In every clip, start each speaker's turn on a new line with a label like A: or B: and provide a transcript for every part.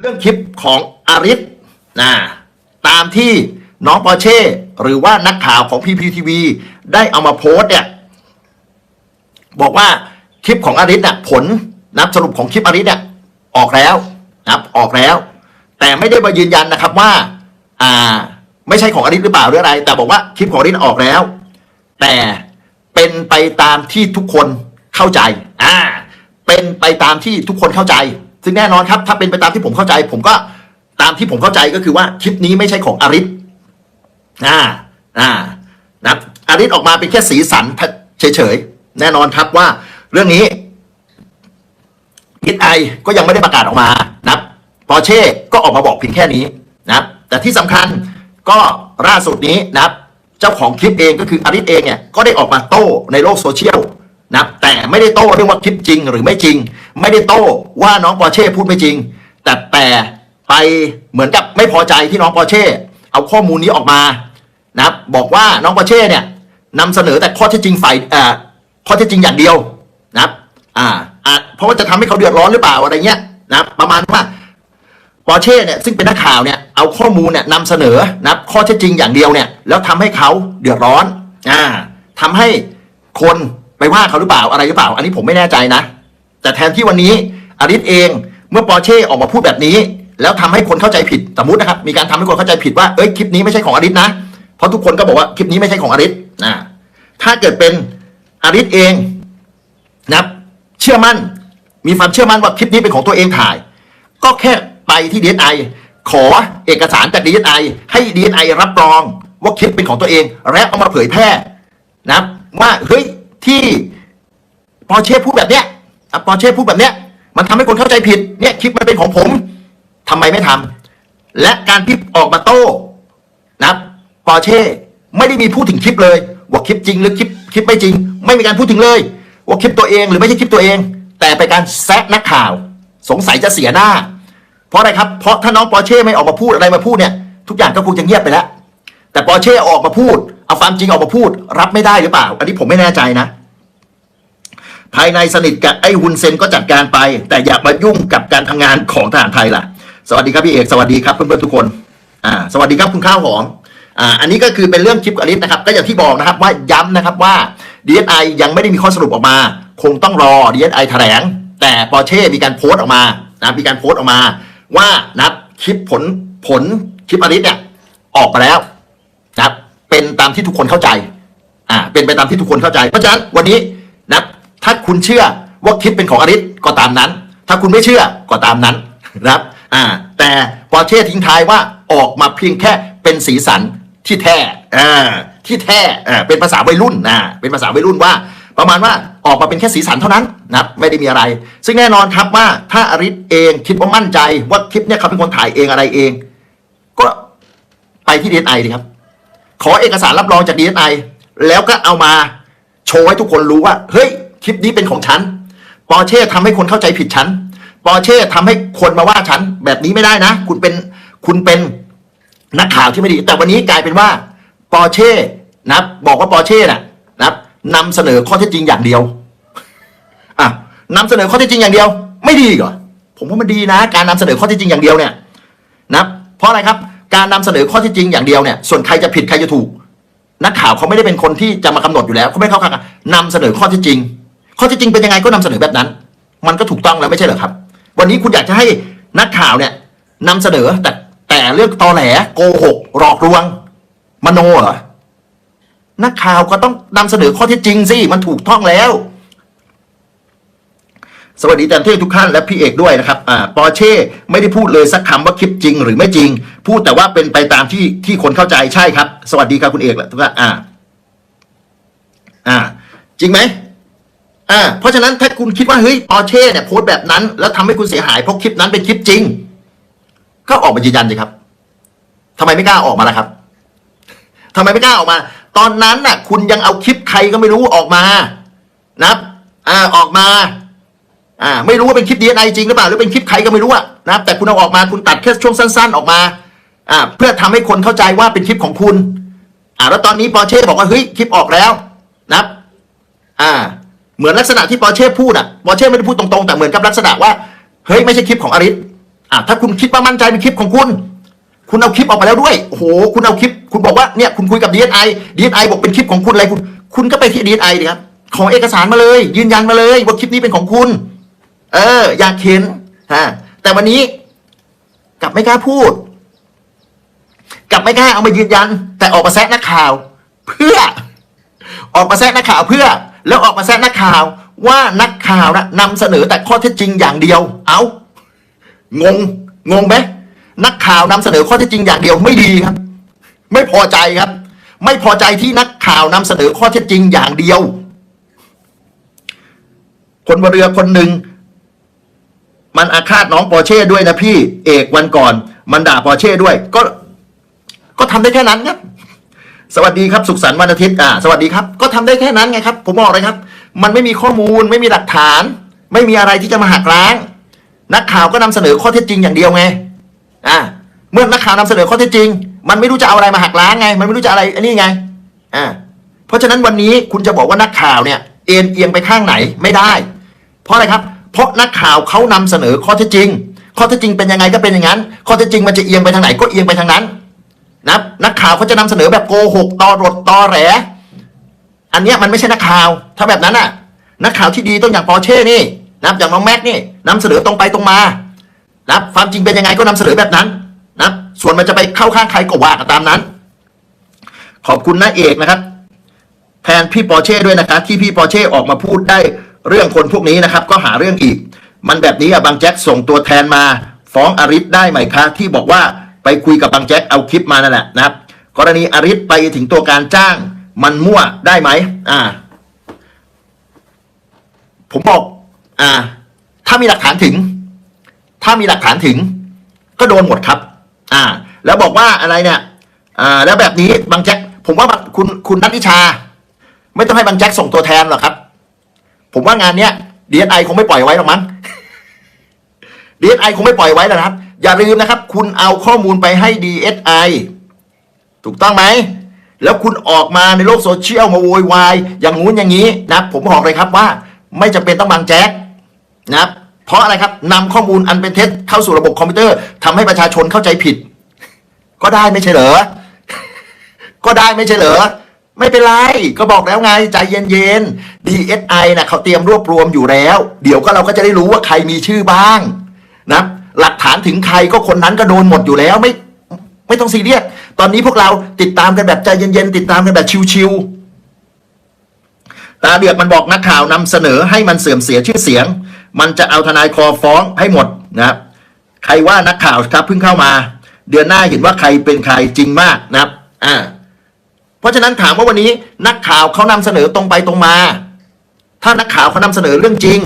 A: เรื่องคลิปของอาริสนะตามที่น้องปอร์เช่ หรือว่านักข่าวของพีพีทีวีได้เอามาโพสต์เนี่ยบอกว่าคลิปของอาริสน่ะผลนับสรุปของคลิปอาริสเนี่ยออกแล้วนะครับออกแล้ว แต่ไม่ได้มายืนยันนะครับว่า อ่า ไม่ใช่ของอาริสหรือเปล่าหรืออะไร แต่บอกว่าคลิปของอาริสออกแล้ว แต่เป็นไปตามที่ทุกคนเข้าใจ อ่า เป็นไปตามที่ทุกคนเข้าใจ ซึ่งแน่นอนครับ ถ้าเป็นไปตามที่ผมเข้าใจ ผมก็ตามที่ผมเข้าใจก็คือว่าคลิปนี้ไม่ใช่ของอาริสอ่าอ่านะอาริสออกมาเป็นแค่สีสันเฉยๆแน่นอนครับว่าเรื่องนี้พิทไอก็ยังไม่ได้ประกาศออกมานะปอร์เช่ก็ออกมาบอกเพียงแค่นี้นะแต่ที่สำคัญก็ล่าสุดนี้นะเจ้าของคลิปเองก็คืออาริสเองเนี่ยก็ได้ออกมาโต้ในโลกโซเชียลนะแต่ไม่ได้โต้เรื่องว่าคลิปจริงหรือไม่จริง ไม่ได้โต้ว่าน้องปอร์เช่พูดไม่จริง แต่แต่ไปเหมือนกับไม่พอใจที่น้องปอร์เช่เอาข้อมูลนี้ออกมานะครับบอกว่าน้องปอร์เช่เนี่ยนำเสนอแต่ข้อเท็จจริงฝ่ายเอ่อข้อเท็จจริงอย่างเดียวนะครับอ่าอ่าเพราะว่าจะทำให้เขาเดือดร้อนหรือเปล่าอะไรเงี้ยนะประมาณว่าปอร์เช่เนี่ยซึ่งเป็นนักข่าวเนี่ยเอาข้อมูลเนี่ยนำเสนอนะข้อเท็จจริงอย่างเดียวเนี่ยแล้วทำให้เขาเดือดร้อนอ่าทำให้คนไปว่าเขาหรือเปล่าอะไรหรือเปล่า อันนี้ผมไม่แน่ใจนะ แต่แทนที่วันนี้อาริสเองเมื่อปอร์เช่ออกมาพูดแบบนี้ แล้วทำให้คนเข้าใจผิดสมมตินะครับ มีการทำให้คนเข้าใจผิดว่าเอ้ยคลิปนี้ไม่ใช่ของอาริสนะ เพราะทุกคนก็บอกว่าคลิปนี้ไม่ใช่ของอาริสนะถ้าเกิดเป็นอาริสเองนะครับเชื่อมั่นมีความเชื่อมั่นว่าคลิปนี้เป็นของตัวเองถ่าย ก็แค่ไปที่ดีไอขอเอกสารจากดีไอให้ดีไอรับรองว่าคลิปเป็นของตัวเอง และเอามาเผยแพร่นะครับว่าเฮ้ยที่ปอร์เช่พูดแบบเนี้ย อปอร์เช่พูดแบบเนี้ย มันทำให้คนเข้าใจผิด เนี่ยคลิปมันเป็นของผมทำไมไม่ทำและการที่ออกมาโต้นะครับปอร์เช่ไม่ได้มีพูดถึงคลิปเลยว่าคลิปจริงหรือคลิปคลิปไม่จริง ไม่มีการพูดถึงเลยว่าคลิปตัวเองหรือไม่ใช่คลิปตัวเอง แต่เป็นการแซะนักข่าว สงสัยจะเสียหน้า เพราะอะไรครับ เพราะถ้าน้องปอร์เช่ไม่ออกมาพูดอะไรมาพูดเนี่ย ทุกอย่างก็คงจะเงียบไปแล้ว แต่ปอร์เช่ออกมาพูด เอาความจริงออกมาพูด รับไม่ได้หรือเปล่า อันนี้ผมไม่แน่ใจนะ ภายในสนิทกับไอ้ฮุนเซนก็จัดการไป แต่อย่ามายุ่งกับการทำงานของทหารไทยล่ะ สวัสดีครับพี่เอกสวัสดีครับเพื่อนๆทุกคนอ่าสวัสดีครับคุณข้าวหอมอ่าอันนี้ก็คือเป็นเรื่องคลิปอลิสนะครับก็อย่างที่บอกนะครับว่าย้ำนะครับว่า DSI ยังไม่ได้มีข้อสรุปออกมา คงต้องรอ DSI แถลง แต่ปอร์เช่มีการโพสต์ออกมานะมีการโพสต์ออกมา ว่านะครับคลิปผลผลคลิปอลิสเนี่ยออกมาแล้วนะเป็นตามที่ทุกคนเข้าใจอ่าเป็นไปตามที่ทุกคนเข้าใจเพราะฉะนั้นวันนี้ ถ้าคุณเชื่อว่าคลิปเป็นของอริสก็ตามนั้น ถ้าคุณไม่เชื่อก็ตามนั้นนะครับอ่าแต่ปอเช่ทิ้งท้ายว่าออกมาเพียงแค่เป็นสีสันที่แท้อ่าที่แท้อ่าเป็นภาษาวัยรุ่นอ่าเป็นภาษาวัยรุ่นว่า ประมาณว่าออกมาเป็นแค่สีสันเท่านั้นนะครับไม่ได้มีอะไร ซึ่งแน่นอนครับว่าถ้าอริสเองคิดว่ามั่นใจว่าคลิปเนี่ยเขาเป็นคนถ่ายเองอะไรเอง ก็ไปที่ดีเอสไอดีครับ ขอเอกสารรับรองจาก DSI แล้วก็เอามาโชว์ให้ทุกคนรู้ว่า เฮ้ย คลิปนี้เป็นของฉันปอร์เช่ทำให้คนเข้าใจผิดฉันปอร์เช่ทำให้คนมาว่าฉัน แบบนี้ไม่ได้นะ คุณเป็นคุณเป็นนักข่าวที่ไม่ดี แต่วันนี้กลายเป็นว่าปอร์เช่นะบอกว่าปอร์เช่น่ะนะนำเสนอข้อเท็จจริงอย่างเดียวอะนำเสนอข้อเท็จจริงอย่างเดียว ไม่ดีเหรอผมว่ามันดีนะ การนำเสนอข้อเท็จจริงอย่างเดียวเนี่ยนะเพราะอะไรครับ การนำเสนอข้อเที่จริงอย่างเดียวเนี่ยส่วนใครจะผิดใครจะถูก นักข่าวเขาไม่ได้เป็นคนที่จะมากำหนดอยู่แล้วเขาไม่เข้าข้างนำเสนอข้อเที่จริง ข้อที่จริงเป็นยังไงก็นำเสนอแบบนั้น มันก็ถูกต้องแล้วไม่ใช่เหรอครับ วันนี้คุณอยากจะให้นักข่าวเนี่ยนำเสนอแต่แต่เรื่องตอแหลโกหกหลอกลวง มโนเหรอนักข่าวก็ต้องนำเสนอข้อเที่จริงสิมันถูกต้องแล้ว สวัสดีอาจารย์เท่ทุกท่านและพี่เอกด้วยนะครับอ่าปอร์เช่ไม่ได้พูดเลยสักคำว่าคลิปจริง หรือไม่จริง พูดแต่ว่าเป็นไปตามที่ที่คนเข้าใจใช่ครับ สวัสดีครับคุณเอกแหละทุกท่านอ่า อ่า จริงไหม อ่าเพราะฉะนั้นถ้าคุณคิดว่าเฮ้ยปอเช่เนี่ยโพสต์แบบนั้น แล้วทำให้คุณเสียหายเพราะคลิปนั้นเป็นคลิปจริง ก็ออกมายืนยันสิครับทำไมไม่กล้าออกมาล่ะครับทำไมไม่กล้าออกมา ตอนนั้นน่ะ คุณยังเอาคลิปใครก็ไม่รู้ออกมานับอ่าออกมา อ่า ไม่รู้ว่าเป็นคลิปดีไอจริงหรือเปล่าหรือเป็นคลิปใครก็ไม่รู้อะนับแต่คุณเอาออกมาคุณตัดแค่ช่วงสั้น ๆ ออกมา อ่า เพื่อทำให้คนเข้าใจว่าเป็นคลิปของคุณ อ่าแล้วตอนนี้ปอเช่บอกว่าเฮ้ยคลิปออกแล้วนับอ่า เหมือนลักษณะที่ปอเช่พูดอะปอเช่ไม่ได้พูดตรงๆแต่เหมือนกับลักษณะว่าเฮ้ยไม่ใช่คลิปของอริสอะถ้าคุณคิดว่ามั่นใจเป็นคลิปของคุณ คุณเอาคลิปออกมาแล้วด้วยโอ้โหคุณเอาคลิป คุณบอกว่าเนี่ยคุณคุยกับ DSI DSI บอกเป็นคลิปของคุณอะไรคุณ คุณก็ไปที่ DSI ดิครับขอเอกสารมาเลย ยืนยันมาเลยว่าคลิปนี้เป็นของคุณ เออ อยากเห็นฮะแต่วันนี้กลับไม่กล้าพูดกลับไม่กล้าเอามายืนยัน แต่ออกมาแซะนักข่าว เพื่อ ออกมาแซะนักข่าวเพื่อ แล้วออกมาแซะนักข่าวว่านักข่าวนะนำเสนอแต่ข้อเท็จจริงอย่างเดียว เอางง งงไหมนักข่าวนำเสนอข้อเท็จจริงอย่างเดียวไม่ดีครับ ไม่พอใจครับ ไม่พอใจที่นักข่าวนำเสนอข้อเท็จจริงอย่างเดียว คนบเรือคนหนึ่งมันอาฆาตน้องปอเช่ด้วยนะพี่ เอกวันก่อน มันด่าปอเช่ด้วย ก็ ก็ทำได้แค่นั้นครับ สวัสดีครับสุขสันต์วันอาทิตย์อ่าสวัสดีครับก็ทำได้แค่นั้นไงครับผมบอกเลยครับ มันไม่มีข้อมูลไม่มีหลักฐาน ไม่มีอะไรที่จะมาหักล้าง นักข่าวก็นำเสนอข้อเท็จจริงอย่างเดียวไงอ่าเมื่อนักข่าวนำเสนอข้อเท็จจริง มันไม่รู้จะเอาอะไรมาหักล้างไง มันไม่รู้จะอะไรอันนี้ไงอ่าเพราะฉะนั้นวันนี้คุณจะบอกว่านักข่าวเนี่ยเอ็นเอียงไปข้างไหนไม่ได้ เพราะอะไรครับ เพราะนักข่าวเขานำเสนอข้อเท็จจริง ข้อเท็จจริงเป็นยังไงก็เป็นอย่างนั้น ข้อเท็จจริงมันจะเอียงไปทางไหนก็เอียงไปทางนั้น นะนักข่าวเขาจะนำเสนอแบบโกหกตอรดตอแหลอันเนี้ยมันไม่ใช่นักข่าว ถ้าแบบนั้นน่ะ นักข่าวที่ดีต้องอย่างปอร์เช่นี่นะอย่างน้องแม็กนี่นำเสนอตรงไปตรงมานะความจริงเป็นยังไงก็นำเสนอแบบนั้นนะส่วนมันจะไปเข้าข้างใครก็ว่ากันตามนั้น ขอบคุณน้าเอกนะครับ แทนพี่ปอร์เช่ด้วยนะครับที่พี่ปอร์เช่ออกมาพูดได้เรื่องคนพวกนี้นะครับ ก็หาเรื่องอีก มันแบบนี้อะบางแจ็คส่งตัวแทนมา ฟ้องอริสได้ไหมคะที่บอกว่า ไปคุยกับบางแจ็คเอาคลิปมานั่นแหละนะครับ กรณีอริสไปถึงตัวการจ้าง มันมั่วได้ไหมอ่า ผมบอก อ่า ถ้ามีหลักฐานถึง ถ้ามีหลักฐานถึง ก็โดนหมดครับ อ่า แล้วบอกว่าอะไรเนี่ย อ่า แล้วแบบนี้บางแจ็คผมว่าคุณคุณนัทนิชา ไม่ต้องให้บางแจ็คส่งตัวแทนหรอกครับ ผมว่างานเนี้ยดีเอสไอคงไม่ปล่อยไว้หรอกมั้งดีเอสไอคงไม่ปล่อยไว้แล้วนะครับ อย่าลืมนะครับ คุณเอาข้อมูลไปให้ดีเอสไอถูกต้องไหม แล้วคุณออกมาในโลกโซเชียลมาโวยวายอย่างงู้นอย่างนี้นะผมบอกเลยครับว่า ไม่จำเป็นต้องบางแจ็คนะครับเพราะอะไรครับนำข้อมูลอันเป็นเท็จเข้าสู่ระบบคอมพิวเตอร์ทำให้ประชาชนเข้าใจผิด ก็ได้ไม่ใช่เหรอ ก็ได้ไม่ใช่เหรอไม่เป็นไร ก็บอกแล้วไง ใจเย็นๆ DSI นะเขาเตรียมรวบรวมอยู่แล้ว เดี๋ยวก็เราก็จะได้รู้ว่าใครมีชื่อบ้างนะ หลักฐานถึงใครก็คนนั้นก็โดนหมดอยู่แล้วไม่ไม่ต้องซีเรียสตอนนี้พวกเราติดตามกันแบบใจเย็นๆติดตามกันแบบชิวๆตาเดือกมันบอกนักข่าวนำเสนอให้มันเสื่อมเสียชื่อเสียง มันจะเอาทนายคอฟ้องให้หมดนะครับใครว่านักข่าวครับเพิ่งเข้ามา เดือนหน้าเห็นว่าใครเป็นใครจริงมากนะครับอ่าเพราะฉะนั้นถามว่าวันนี้นักข่าวเขานำเสนอตรงไปตรงมา ถ้านักข่าวเขานำเสนอเรื่องจริง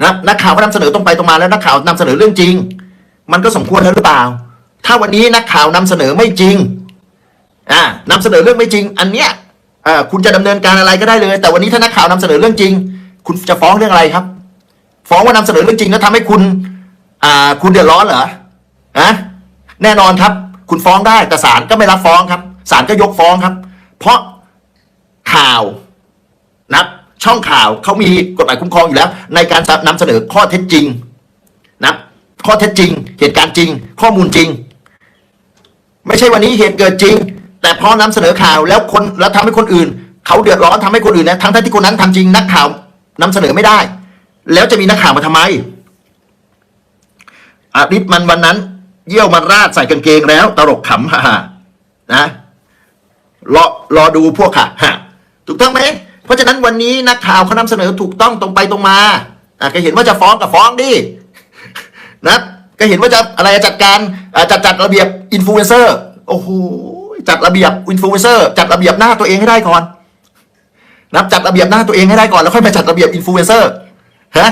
A: นะครับนักข่าวเขานำเสนอตรงไปตรงมาแล้วนักข่าวนำเสนอเรื่องจริง มันก็สมควรแล้วหรือเปล่า ถ้าวันนี้นักข่าวนำเสนอไม่จริงอ่านำเสนอเรื่องไม่จริง อันเนี้ยอ่าคุณจะดำเนินการอะไรก็ได้เลย แต่วันนี้ถ้านักข่าวนำเสนอเรื่องจริง คุณจะฟ้องเรื่องอะไรครับ ฟ้องว่านำเสนอเรื่องจริงแล้วทำให้คุณอ่าคุณเดือดร้อนเหรออะแน่นอนครับ คุณฟ้องได้แต่ศาลก็ไม่รับฟ้องครับศาลก็ยกฟ้องครับ เพราะข่าวนะับ ช่องข่าวเขามีกฎหมายคุ้มครองอยู่แล้ว ในการนำเสนอข้อเท็จจริงนะข้อเท็จจริง เหตุการณ์จริง ข้อมูลจริง ไม่ใช่วันนี้เหตุเกิดจริง แต่พอนำเสนอข่าวแล้วคนแล้วทำให้คนอื่น เขาเดือดร้อนทำให้คนอื่นนะทั้งที่คนนั้นทำจริงนักข่าวนำเสนอไม่ได้ แล้วจะมีนักข่าวมาทำไมอาริสมันวันนั้น เยี่ยวมันราดใส่กางเกงแล้ว ตลกขำฮ่าๆนะรอรอดูพวกค่ะฮะถูกต้องไหม ราะฉะนั้นวันนี้นักข่าวเขานำเสนอถูกต้องตรงไปตรงมาอะก็เห็นว่าจะฟ้องกับฟ้องดินะก็เห็นว่าจะอะไรจัดการจัดจัดระเบียบอินฟลูเอนเซอร์โอ้โหจัดระเบียบอินฟลูเอนเซอร์จัดระเบียบหน้าตัวเองให้ได้ก่อนนับจัดระเบียบหน้าตัวเองให้ได้ก่อนแล้วค่อยมาจัดระเบียบอินฟลูเอนเซอร์ฮะ